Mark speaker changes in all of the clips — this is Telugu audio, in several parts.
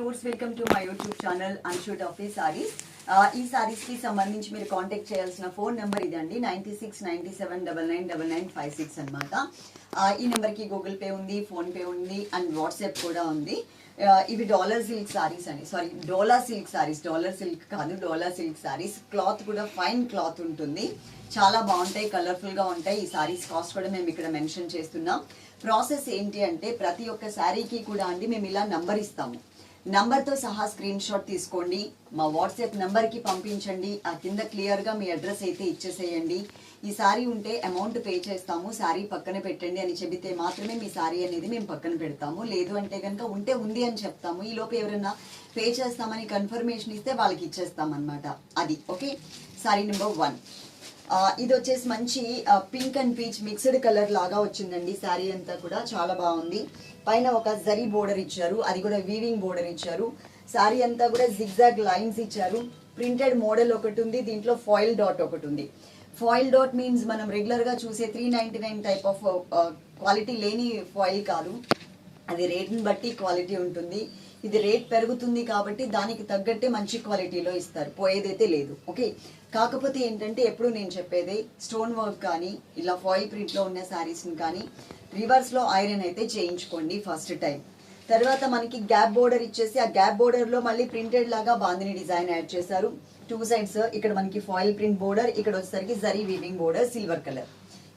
Speaker 1: Viewers welcome to my YouTube channel అన్షూట్ of saris. ఈ సారీస్కి సంబంధించి మీరు కాంటాక్ట్ చేయాల్సిన ఫోన్ నెంబర్ ఇదండి ninety six ninety seven double nine double nine five six అనమాట ఈ నెంబర్కి గూగుల్ పే ఉంది ఫోన్ పే ఉంది అండ్ వాట్సాప్ కూడా ఉంది. ఇవి డాలర్ సిల్క్ సారీస్ అండి. Sorry dola silk saris dollar silk కాదు డోలా సిల్క్ సారీస్. క్లాత్ కూడా ఫైన్ క్లాత్ ఉంటుంది. చాలా బాగుంటాయి కలర్ఫుల్గా ఉంటాయి. ఈ సారీస్ కాస్ట్ కూడా మేము ఇక్కడ మెన్షన్ చేస్తున్నాం. ప్రాసెస్ ఏంటి అంటే ప్రతి ఒక్క శారీకి కూడా అండి మేము ఇలా నంబర్ ఇస్తాము. నంబర్తో సహా స్క్రీన్ షాట్ తీసుకోండి. మా వాట్సాప్ నంబర్కి పంపించండి. ఆ కింద క్లియర్గా మీ అడ్రస్ అయితే ఇచ్చేసేయండి. ఈ సారీ ఉంటే అమౌంట్ పే చేస్తాము. సారీ పక్కన పెట్టండి అని చెబితే మాత్రమే మీ సారీ అనేది మేము పక్కన పెడతాము. లేదు అంటే కనుక ఉంటే ఉంది అని చెప్తాము. ఈ లోపు ఎవరైనా పే చేస్తామని కన్ఫర్మేషన్ ఇస్తే వాళ్ళకి ఇచ్చేస్తాం అనమాట అది ఓకే? Sari number one. ఇది వచ్చేసి మంచి pink and peach mixed colour లాగా వచ్చిందండి. శారీ అంతా కూడా చాలా బాగుంది. పైన ఒక జరీ బోర్డర్ ఇచ్చారు అది కూడా వీవింగ్ బోర్డర్ ఇచ్చారు. శారీ అంతా కూడా జిగ్జాగ్ లైన్స్ ఇచ్చారు. ప్రింటెడ్ మోడల్ ఒకటి ఉంది దీంట్లో ఫాయిల్ డాట్ ఒకటి ఉంది. ఫాయిల్ డాట్ మీన్స్ మనం రెగ్యులర్గా చూసే three ninety nine type of quality లేని ఫాయిల్ కాదు. అది రేట్ని బట్టి క్వాలిటీ ఉంటుంది. ఇది రేట్ పెరుగుతుంది కాబట్టి దానికి తగ్గట్టే మంచి క్వాలిటీలో ఇస్తారు. పోయేదైతే లేదు. ఓకే కాకపోతే ఏంటంటే ఎప్పుడు నేను చెప్పేది స్టోన్ వర్క్ కానీ ఇలా ఫాయిల్ ప్రింట్లో ఉన్న శారీస్ని కానీ రివర్స్లో ఐరన్ అయితే చేయించుకోండి ఫస్ట్ టైం. తర్వాత మనకి గ్యాప్ బోర్డర్ ఇచ్చేసి ఆ గ్యాప్ బోర్డర్లో మళ్ళీ ప్రింటెడ్ లాగా బాందిని డిజైన్ యాడ్ చేశారు. టూ సైడ్స్ ఇక్కడ మనకి ఫాయిల్ ప్రింట్ బోర్డర్ ఇక్కడ వచ్చేసరికి zari weaving border silver colour.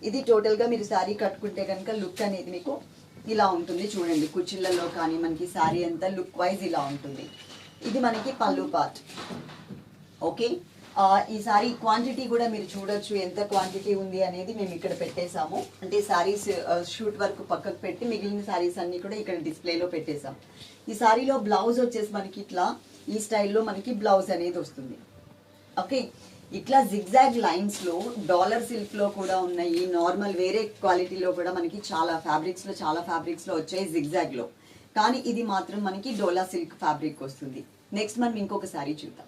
Speaker 1: ఇది టోటల్గా మీరు శారీ కట్టుకుంటే కనుక లుక్ అనేది మీకు ఇలా ఉంటుంది చూడండి. కుచ్చిళ్ళలో కానీ మనకి శారీ అంతా లుక్ వైజ్ ఇలా ఉంటుంది. ఇది మనకి పళ్ళు పార్ట్. ఓకే? ఈసారి ఈ సారీ క్వాంటిటీ కూడా మీరు చూడొచ్చు ఎంత క్వాంటిటీ ఉంది అనేది మేము ఇక్కడ పెట్టేశాము. అంటే సారీస్ షూట్ వర్క్ పక్కకు పెట్టి మిగిలిన సారీస్ అన్ని కూడా ఇక్కడ డిస్ప్లేలో పెట్టేశాం. ఈ సారీలో బ్లౌజ్ వచ్చేసి మనకి ఇట్లా ఈ స్టైల్లో మనకి బ్లౌజ్ అనేది వస్తుంది. ఓకే ఇట్లా జిగ్జాగ్ లైన్స్లో డాలర్ సిల్క్లో కూడా ఉన్నాయి నార్మల్ వేరే క్వాలిటీలో కూడా మనకి చాలా ఫ్యాబ్రిక్స్లో చాలా ఫ్యాబ్రిక్స్లో వచ్చాయి జిగ్జాగ్లో. కానీ ఇది మాత్రం మనకి డోలా సిల్క్ ఫ్యాబ్రిక్ వస్తుంది. నెక్స్ట్ మనం ఇంకొక శారీ చూద్దాం.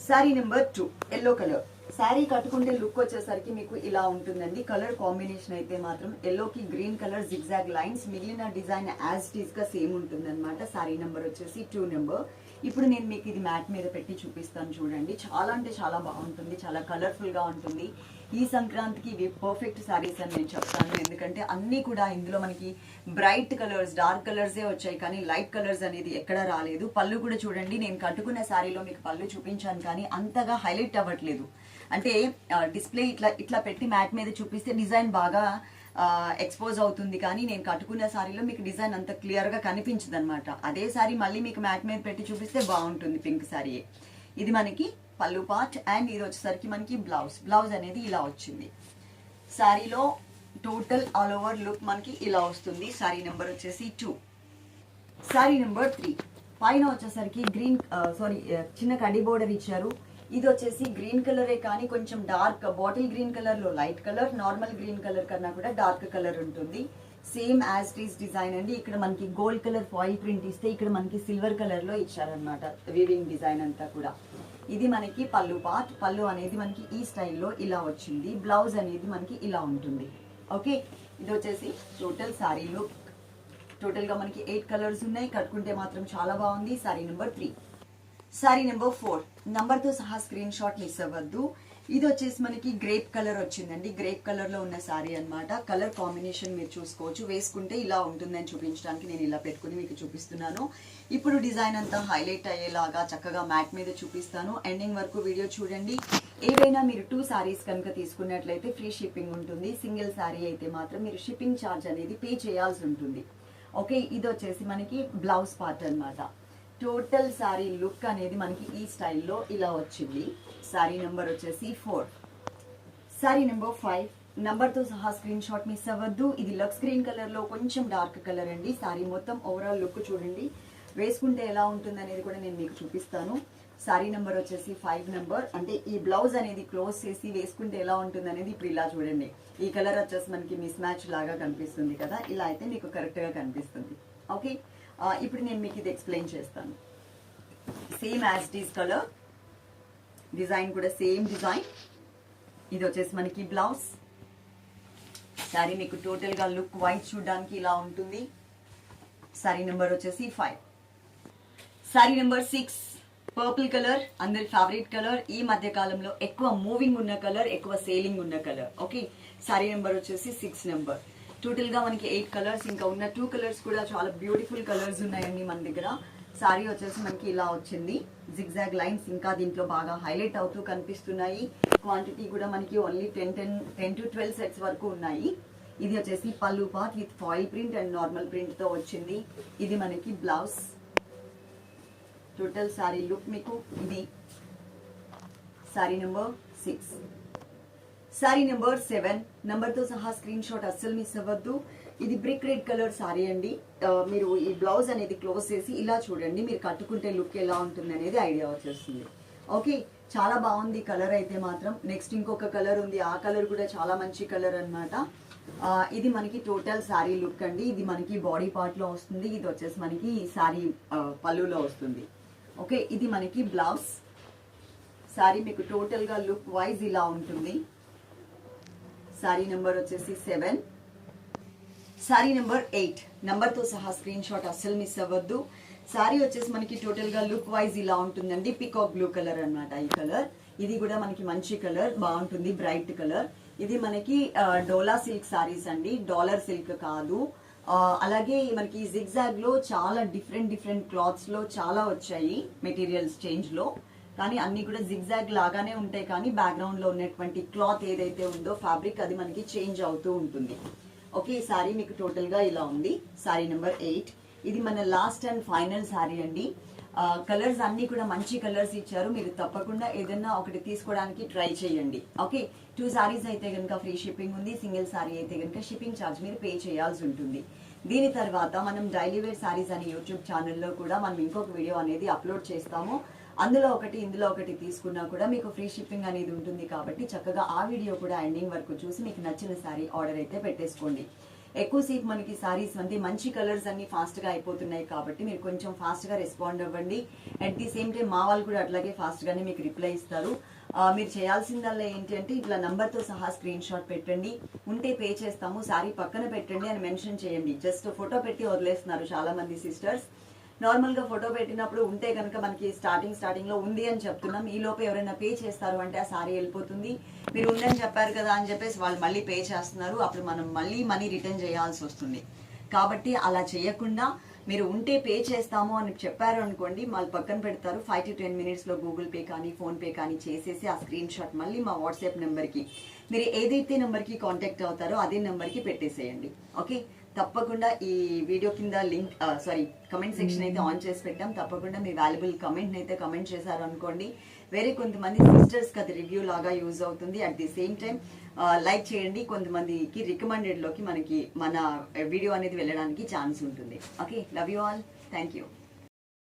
Speaker 1: Sari number two yellow colour sari కట్టుకుంటే లుక్ వచ్చేసరికి మీకు ఇలా ఉంటుందండి. కలర్ కాంబినేషన్ అయితే మాత్రం ఎల్లోకి గ్రీన్ కలర్ జిగ్జాగ్ లైన్స్ మిగిలిన డిజైన్ యాజ్ టీజ్గా సేమ్ ఉంటుంది అనమాట శారీ నెంబర్ వచ్చేసి టూ నెంబర్ ఇప్పుడు నేను మీకు ఇది మ్యాట్ మీద పెట్టి చూపిస్తాను చూడండి. చాలా అంటే చాలా బాగుంటుంది చాలా కలర్ఫుల్గా ఉంటుంది. ఈ సంక్రాంతికి ఇవి పర్ఫెక్ట్ శారీస్ అని నేను చెప్తాను. ఎందుకంటే అన్నీ కూడా ఇందులో మనకి బ్రైట్ కలర్స్ డార్క్ కలర్సే వచ్చాయి. కానీ లైట్ కలర్స్ అనేది ఎక్కడా రాలేదు. పళ్ళు కూడా చూడండి. నేను కట్టుకున్న శారీలో మీకు పళ్ళు చూపించాను కానీ అంతగా హైలైట్ అవ్వట్లేదు. అంటే డిస్ప్లే ఇట్లా ఇట్లా పెట్టి మ్యాట్ మీద చూపిస్తే డిజైన్ బాగా ఎక్స్పోజ్ అవుతుంది కానీ నేను కట్టుకున్న శారీలో మీకు డిజైన్ అంత క్లియర్గా కనిపించదు అనమాట అదే శారీ మళ్ళీ మీకు మ్యాట్ మీద పెట్టి చూపిస్తే బాగుంటుంది పింక్ శారీ ఇది మనకి పళ్ళు పార్ట్ అండ్ ఇది వచ్చేసరికి మనకి బ్లౌజ్ బ్లౌజ్ అనేది ఇలా వచ్చింది. శారీలో టోటల్ ఆల్ ఓవర్ లుక్ మనకి ఇలా వస్తుంది. శారీ నెంబర్ వచ్చేసి టూ శారీ నెంబర్ త్రీ పైన వచ్చేసరికి గ్రీన్ సారీ చిన్న కడ్డీ బోర్డర్ ఇచ్చారు. ఇది వచ్చేసి గ్రీన్ కలరే కానీ కొంచెం డార్క్ బాటిల్ గ్రీన్ కలర్లో light colour normal green colour కన్నా కూడా డార్క్ కలర్ ఉంటుంది. సేమ్ యాజ్ టీస్ డిజైన్ అండి. ఇక్కడ మనకి గోల్డ్ కలర్ ఫాయిల్ ప్రింట్ ఇస్తే ఇక్కడ మనకి సిల్వర్ కలర్లో ఇచ్చారనమాట వీవింగ్ డిజైన్ అంతా కూడా. ఇది మనకి పళ్ళు పార్ట్ పళ్ళు అనేది మనకి ఈ స్టైల్లో ఇలా వచ్చింది. బ్లౌజ్ అనేది మనకి ఇలా ఉంటుంది. ఓకే? ఇది వచ్చేసి టోటల్ శారీ లుక్ టోటల్గా మనకి ఎయిట్ కలర్స్ ఉన్నాయి. కట్టుకుంటే మాత్రం చాలా బాగుంది. Sari number three sari number four నంబర్తో సహా స్క్రీన్ షాట్ మిస్ అవ్వద్దు. ఇది వచ్చేసి మనకి గ్రేప్ కలర్ వచ్చిందండి. గ్రేప్ కలర్లో ఉన్న సారీ అన్నమాట. కలర్ కాంబినేషన్ మీరు చూసుకోవచ్చు. వేసుకుంటే ఇలా ఉంటుందని చూపించడానికి నేను ఇలా పెట్టుకుని మీకు చూపిస్తున్నాను. ఇప్పుడు డిజైన్ అంతా హైలైట్ అయ్యేలాగా చక్కగా మ్యాట్ మీద చూపిస్తాను. ఎండింగ్ వరకు వీడియో చూడండి. ఏవైనా మీరు టూ సారీస్ కనుక తీసుకున్నట్లయితే ఫ్రీ షిప్పింగ్ ఉంటుంది. సింగిల్ సారీ అయితే మాత్రం మీరు షిప్పింగ్ ఛార్జ్ అనేది పే చేయాల్సి ఉంటుంది. ఓకే ఇది వచ్చేసి మనకి బ్లౌజ్ పార్ట్ అనమాట టోటల్ శారీ లుక్ అనేది మనకి ఈ స్టైల్లో ఇలా వచ్చింది. శారీ నెంబర్ వచ్చేసి ఫోర్. Sari number five. నంబర్తో సహా స్క్రీన్ షాట్ మిస్ అవ్వద్దు. ఇది లక్స్ గ్రీన్ కలర్లో కొంచెం డార్క్ కలర్ అండి. శారీ మొత్తం ఓవరాల్ లుక్ చూడండి. వేసుకుంటే ఎలా ఉంటుంది అనేది కూడా నేను మీకు చూపిస్తాను. శారీ నెంబర్ వచ్చేసి ఫైవ్ నెంబర్. అంటే ఈ బ్లౌజ్ అనేది క్లోజ్ చేసి వేసుకుంటే ఎలా ఉంటుంది అనేది ఇప్పుడు ఇలా చూడండి. ఈ కలర్ వచ్చేసి మనకి మిస్ మ్యాచ్ లాగా కనిపిస్తుంది కదా. ఇలా అయితే మీకు కరెక్ట్గా కనిపిస్తుంది. ఓకే? ఇప్పుడు నేను మీకు ఇది ఎక్స్ప్లెయిన్ చేస్తాను. Same as this colour design కూడా సేమ్ డిజైన్ ఇది వచ్చేసి మనకి బ్లౌజ్ శారీ మీకు టోటల్గా లుక్ వైట్ చూడడానికి ఇలా ఉంటుంది. శారీ నెంబర్ వచ్చేసి five sari number six purple colour అందరి ఫేవరెట్ కలర్ ఈ మధ్య కాలంలో ఎక్కువ మూవింగ్ ఉన్న కలర్ ఎక్కువ సేలింగ్ ఉన్న కలర్ ఓకే సారీ నెంబర్ వచ్చేసి సిక్స్ నెంబర్ టోటల్గా మనకి ఎయిట్ కలర్స్ ఇంకా ఉన్న టూ కలర్స్ కూడా చాలా బ్యూటిఫుల్ కలర్స్ ఉన్నాయండి మన దగ్గర. సారీ వచ్చేసి మనకి ఇలా వచ్చింది. జిగ్జాగ్ లైన్స్ ఇంకా దీంట్లో బాగా హైలైట్ అవుతూ కనిపిస్తున్నాయి. క్వాంటిటీ కూడా మనకి only ten ten ten to twelve sets వరకు ఉన్నాయి. ఇది వచ్చేసి పళ్ళు path with foil print and normal ప్రింట్తో వచ్చింది. ఇది మనకి బ్లౌజ్ టోటల్ సారీ లుక్ మీకు. ఇది sari number six sari number seven నెంబర్తో సహా స్క్రీన్ షాట్ అస్సలు మిస్ అవ్వద్దు. ఇది బ్రిక్ రెడ్ కలర్ సారీ అండి. మీరు ఈ బ్లౌజ్ అనేది క్లోజ్ చేసి ఇలా చూడండి. మీరు కట్టుకుంటే లుక్ ఎలా ఉంటుంది అనేది ఐడియా వచ్చేస్తుంది. ఓకే చాలా బాగుంది కలర్ అయితే మాత్రం. నెక్స్ట్ ఇంకొక కలర్ ఉంది. ఆ కలర్ కూడా చాలా మంచి కలర్ అనమాట ఇది మనకి టోటల్ శారీ లుక్ అండి. ఇది మనకి బాడీ పార్ట్లో వస్తుంది. ఇది వచ్చేసి మనకి శారీ పళ్ళులో వస్తుంది. ఓకే ఇది మనకి బ్లౌజ్ శారీ మీకు టోటల్గా లుక్ వైజ్ ఇలా ఉంటుంది. శారీ నెంబర్ వచ్చేసి సెవెన్ శారీ నెంబర్ ఎయిట్ నెంబర్తో సహా స్క్రీన్ షాట్ అస్సలు మిస్ అవ్వద్దు. శారీ వచ్చేసి మనకి టోటల్గా లుక్ వైజ్ ఇలా ఉంటుందండి. పికాక్ బ్లూ కలర్ అన్నమాట ఈ కలర్ ఇది కూడా మనకి మంచి కలర్ బాగుంటుంది బ్రైట్ కలర్ ఇది మనకి డోలా సిల్క్ సారీస్ అండి. డాలర్ సిల్క్ కాదు. అలాగే మనకి జిగ్జాగ్లో చాలా డిఫరెంట్ డిఫరెంట్ క్లాత్స్లో చాలా వచ్చాయి మెటీరియల్స్ చేంజ్లో. కానీ అన్ని కూడా జిగ్జాగ్ లాగానే ఉంటాయి కానీ బ్యాక్గ్రౌండ్లో ఉన్నటువంటి క్లాత్ ఏదైతే ఉందో ఫ్యాబ్రిక్ అది మనకి చేంజ్ అవుతూ ఉంటుంది. ఓకే ఈ సారీ మీకు టోటల్గా ఇలా ఉంది. సారీ నెంబర్ ఎయిట్ ఇది మన లాస్ట్ అండ్ ఫైనల్ సారీ అండి. కలర్స్ అన్ని కూడా మంచి కలర్స్ ఇచ్చారు. మీరు తప్పకుండా ఏదైనా ఒకటి తీసుకోవడానికి ట్రై చేయండి. ఓకే టూ సారీస్ అయితే కనుక ఫ్రీ షిప్పింగ్ ఉంది. సింగిల్ సారీ అయితే కనుక షిప్పింగ్ ఛార్జ్ మీరు పే చేయాల్సి ఉంటుంది. దీని తర్వాత మనం డైలీ వేర్ సారీస్ అనే యూట్యూబ్ ఛానల్లో కూడా మనం ఇంకొక వీడియో అనేది అప్లోడ్ చేస్తాము. అందులో ఒకటి ఇందులో ఒకటి తీసుకున్నా కూడా మీకు ఫ్రీ షిప్పింగ్ అనేది ఉంటుంది కాబట్టి చక్కగా ఆ వీడియో కూడా ఎండింగ్ వరకు చూసి మీకు నచ్చిన శారీ ఆర్డర్ అయితే పెట్టేసుకోండి. ఎక్కువసేపు మనకి సారీస్ అంటే మంచి కలర్స్ అన్ని ఫాస్ట్గా అయిపోతున్నాయి కాబట్టి మీరు కొంచెం ఫాస్ట్గా రెస్పాండ్ అవ్వండి. అట్ ది సేమ్ టైం మా వాళ్ళు కూడా అట్లాగే ఫాస్ట్గానే మీకు రిప్లై ఇస్తారు. మీరు చేయాల్సిందల్లా ఏంటి అంటే ఇట్లా నంబర్తో సహా స్క్రీన్ షాట్ పెట్టండి. ఉంటే పే చేస్తాము సారీ పక్కన పెట్టండి అని మెన్షన్ చేయండి. జస్ట్ ఫోటో పెట్టి వదిలేస్తున్నారు చాలా మంది సిస్టర్స్ నార్మల్గా ఫోటో పెట్టినప్పుడు ఉంటే కనుక మనకి స్టార్టింగ్ స్టార్టింగ్లో ఉంది అని చెప్తున్నాం. ఈ లోపు ఎవరైనా పే చేస్తారు అంటే ఆ సారీ వెళ్ళిపోతుంది. మీరు ఉందని చెప్పారు కదా అని చెప్పేసి వాళ్ళు మళ్ళీ పే చేస్తున్నారు. అప్పుడు మనం మళ్ళీ మనీ రిటర్న్ చేయాల్సి వస్తుంది. కాబట్టి అలా చేయకుండా మీరు ఉంటే పే చేస్తాము అని చెప్పారు అనుకోండి మళ్ళీ పక్కన పెడతారు. ఫైవ్ టు టెన్ మినిట్స్లో గూగుల్ పే కానీ ఫోన్ పే కానీ చేసేసి ఆ స్క్రీన్ షాట్ మళ్ళీ మా వాట్సాప్ నెంబర్కి మీరు ఏదైతే నెంబర్కి కాంటాక్ట్ అవుతారో అదే నెంబర్కి పెట్టేసేయండి. ఓకే తప్పకుండా ఈ వీడియో కింద లింక్ సారీ కమెంట్ సెక్షన్ అయితే ఆన్ చేసి పెట్టాం. తప్పకుండా మీ వాల్యుబుల్ కమెంట్ అయితే కమెంట్ చేశారు అనుకోండి వేరే కొంతమంది సిస్టర్స్కి అది రివ్యూ లాగా యూజ్ అవుతుంది. At the same time like చేయండి. కొంతమందికి రికమెండెడ్లోకి మనకి మన వీడియో అనేది వెళ్ళడానికి ఛాన్స్ ఉంటుంది. Okay love you all thank you